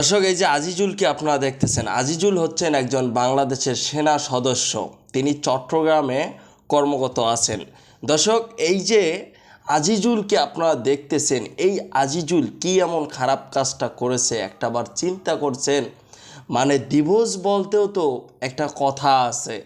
দর্শক, এই যে আজিজুলকে আপনারা দেখতেছেন? আজিজুল হচ্ছেন একজন বাংলাদেশের সেনা সদস্য। তিনি চট্টগ্রামে কর্মরত আছেন। দর্শক, এই যে আজিজুলকে আপনারা দেখতেছেন? এই আজিজুল কি এমন খারাপ কাজটা করেছে? একটাবার চিন্তা করছেন? মানে ডিভোর্স বলতেও তো একটা কথা আছে।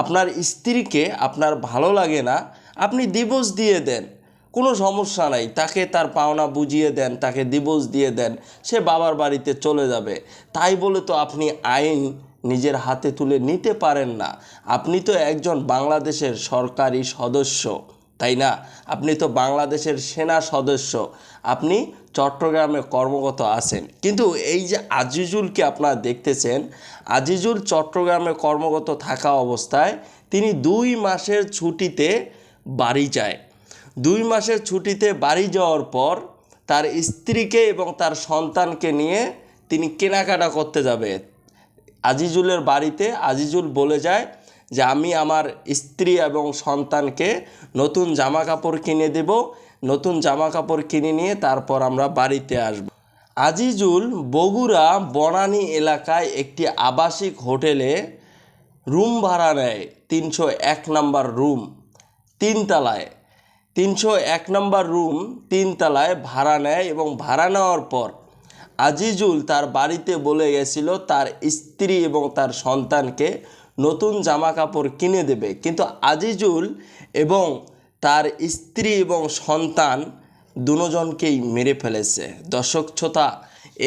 আপনার স্ত্রীকে আপনার ভালো লাগে না, আপনি ডিভোর্স দিয়ে দেন। কোনো সমস্যা নাই। তাকে তার পাওনা বুঝিয়ে দেন, তাকে ডিভোর্স দিয়ে দেন, সে বাবার বাড়িতে চলে যাবে। তাই বলে তো আপনি আইন নিজের হাতে তুলে নিতে পারেন না। আপনি তো একজন বাংলাদেশের সরকারি সদস্য, তাই না? আপনি তো বাংলাদেশের সেনা সদস্য, আপনি চট্টগ্রামে কর্মরত আছেন। কিন্তু এই যে আজিজুলকে আপনারা দেখতেছেন, আজিজুল চট্টগ্রামে কর্মরত থাকা অবস্থায় তিনি দুই মাসের ছুটিতে বাড়ি যায়। দুই মাসের ছুটিতে বাড়ি যাওয়ার পর তার স্ত্রীকে এবং তার সন্তানকে নিয়ে তিনি কেনাকাটা করতে যাবে। আজিজুলের বাড়িতে আজিজুল বলে যায় যে, আমি আমার স্ত্রী এবং সন্তানকে নতুন জামা কাপড় কিনে দেব, নতুন জামা কাপড় কিনে নিয়ে তারপর আমরা বাড়িতে আসব। আজিজুল বগুড়া বনানী এলাকায় একটি আবাসিক হোটেলে রুম ভাড়া নেয়, তিনশো এক নাম্বার রুম, তিনতলায়। তিনশো এক নম্বর রুম তিনতলায় ভাড়া নেয় এবং ভাড়া নেওয়ার পর আজিজুল তার বাড়িতে বলে গেছিল তার স্ত্রী এবং তার সন্তানকে নতুন জামা কাপড় কিনে দেবে। কিন্তু আজিজুল এবং তার স্ত্রী এবং সন্তান দুজনকেই মেরে ফেলেছে। দর্শক, শ্রোতা,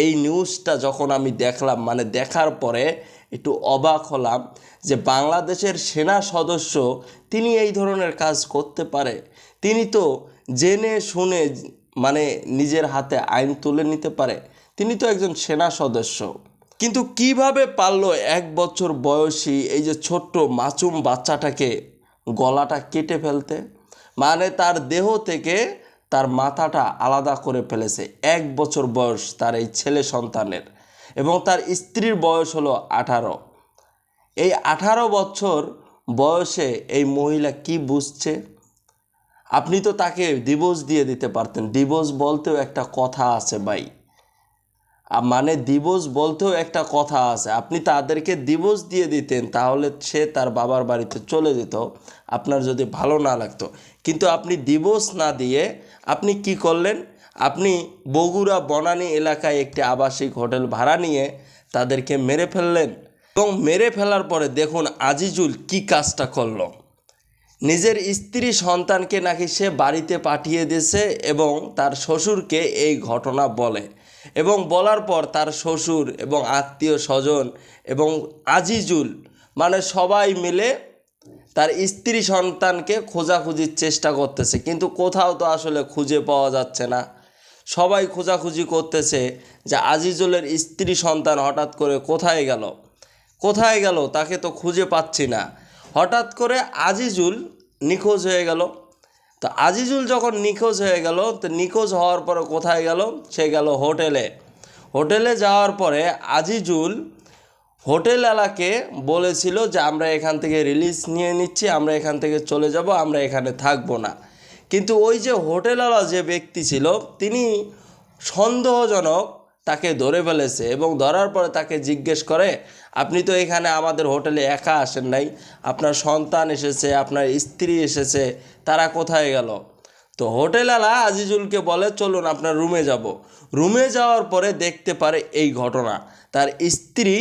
এই নিউজটা যখন আমি দেখলাম মানে দেখার পরে একটু অবাক হলাম যে বাংলাদেশের সেনা সদস্য তিনি এই ধরনের কাজ করতে পারে। তিনি তো জেনে শুনে মানে নিজের হাতে আইন তুলে নিতে পারে। তিনি তো একজন সেনা সদস্য। কিন্তু কীভাবে পারল এক বছর বয়সী এই যে ছোট্ট মাচুম বাচ্চাটাকে গলাটা কেটে ফেলতে? মানে তার দেহ থেকে তার মাথাটা আলাদা করে ফেলেছে। এক বছর বয়স তার এই ছেলে সন্তানের। এবং তার স্ত্রীর বয়স হলো আঠারো। এই আঠারো বছর বয়সে এই মহিলা কি বুঝছে? আপনি তো তাকে ডিভোর্স দিয়ে দিতে পারতেন। ডিভোর্স বলতেও একটা কথা আছে ভাই। মানে ডিভোর্স বলতেও একটা কথা আছে। আপনি তাদেরকে ডিভোর্স দিয়ে দিতেন, তাহলে সে তার বাবার বাড়িতে চলে যেত। আপনার যদি ভালো না লাগতো। কিন্তু আপনি ডিভোর্স না দিয়ে আপনি কি করলেন? আপনি বগুড়া বনানী এলাকায় একটি আবাসিক হোটেল ভাড়া নিয়ে তাদেরকে মেরে ফেললেন এবং মেরে ফেলার পরে দেখুন আজিজুল কি কাজটা করল। নিজের স্ত্রী সন্তানকে নাকি সে বাড়িতে পাঠিয়ে দিয়েছে এবং তার শ্বশুরকে এই ঘটনা বলে এবং বলার পর তার শ্বশুর এবং আত্মীয় স্বজন এবং আজিজুল মানে সবাই মিলে তার স্ত্রী সন্তানকে খোঁজাখুঁজির চেষ্টা করতেছে। কিন্তু কোথাও তো আসলে খুঁজে পাওয়া যাচ্ছে না। সবাই খোঁজাখুঁজি করতেছে যে আজিজুলের স্ত্রী সন্তান হঠাৎ করে কোথায় গেল? কোথায় গেল? তাকে তো খুঁজে পাচ্ছি না। হঠাৎ করে আজিজুল নিখোঁজ হয়ে গেল। তো আজিজুল যখন নিখোঁজ হয়ে গেল, তো নিখোঁজ হওয়ার পরে কোথায় গেল? সে গেল হোটেলে। হোটেলে যাওয়ার পরে আজিজুল হোটেলওয়ালাকে বলেছিল যে, আমরা এখান থেকে রিলিজ নিয়ে নিচ্ছি, আমরা এখান থেকে চলে যাব, আমরা এখানে থাকব না। কিন্তু ওই যে হোটেলওয়ালা যে ব্যক্তি ছিল, তিনি সন্দেহজনক তাকে ধরে ফেলেছে এবং ধরার পরে তাকে জিজ্ঞেস করে, আপনি তো এখানে আমাদের হোটেলে একা আসেন নাই, আপনার সন্তান এসেছে, আপনার স্ত্রী এসেছে, তারা কোথায় গেল? তো হোটেলওয়ালা আজিজুলকে বলে, চলুন, আপনার রুমে যাব। রুমে যাওয়ার পরে দেখতে পারে এই ঘটনা, তার স্ত্রী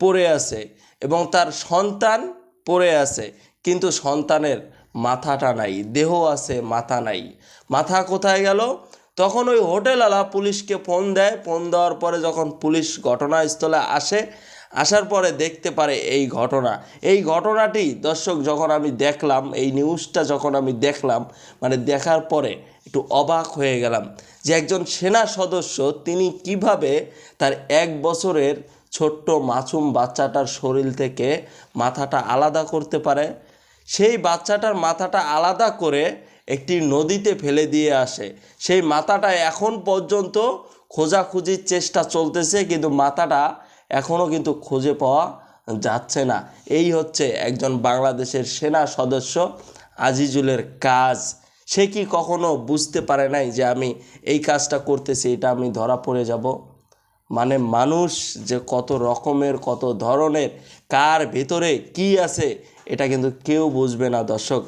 পড়ে আছে এবং তার সন্তান পড়ে আছে, কিন্তু সন্তানের মাথাটা নাই, দেহ আছে, মাথা নাই। মাথা কোথায় গেল? তখন ওই হোটেলওয়ালা পুলিশকে ফোন দেয়। ফোন দেওয়ার পরে যখন পুলিশ ঘটনাস্থলে আসে, আসার পরে দেখতে পারে এই ঘটনা। এই ঘটনাটি দর্শক, যখন আমি দেখলাম, এই নিউজটা যখন আমি দেখলাম মানে দেখার পরে একটু অবাক হয়ে গেলাম যে একজন সেনা সদস্য, তিনি কীভাবে তার এক বছরের ছোট্ট মাসুম বাচ্চাটার শরীর থেকে মাথাটা আলাদা করতে পারে। সেই বাচ্চাটার মাথাটা আলাদা করে একটি নদীতে ফেলে দিয়ে আসে। সেই মাথাটা এখন পর্যন্ত খোঁজাখুঁজির চেষ্টা চলতেছে, কিন্তু মাথাটা এখনও কিন্তু খুঁজে পাওয়া যাচ্ছে না। এই হচ্ছে একজন বাংলাদেশের সেনা সদস্য আজিজুলের কাজ। সে কি কখনো বুঝতে পারে নাই যে আমি এই কাজটা করতেছি, এটা আমি ধরা পড়ে যাব? মানে মানুষ যে কত রকমের, কত ধরনের, কার ভেতরে কি আছে এটা কিন্তু কেউ বুঝবে না দর্শক।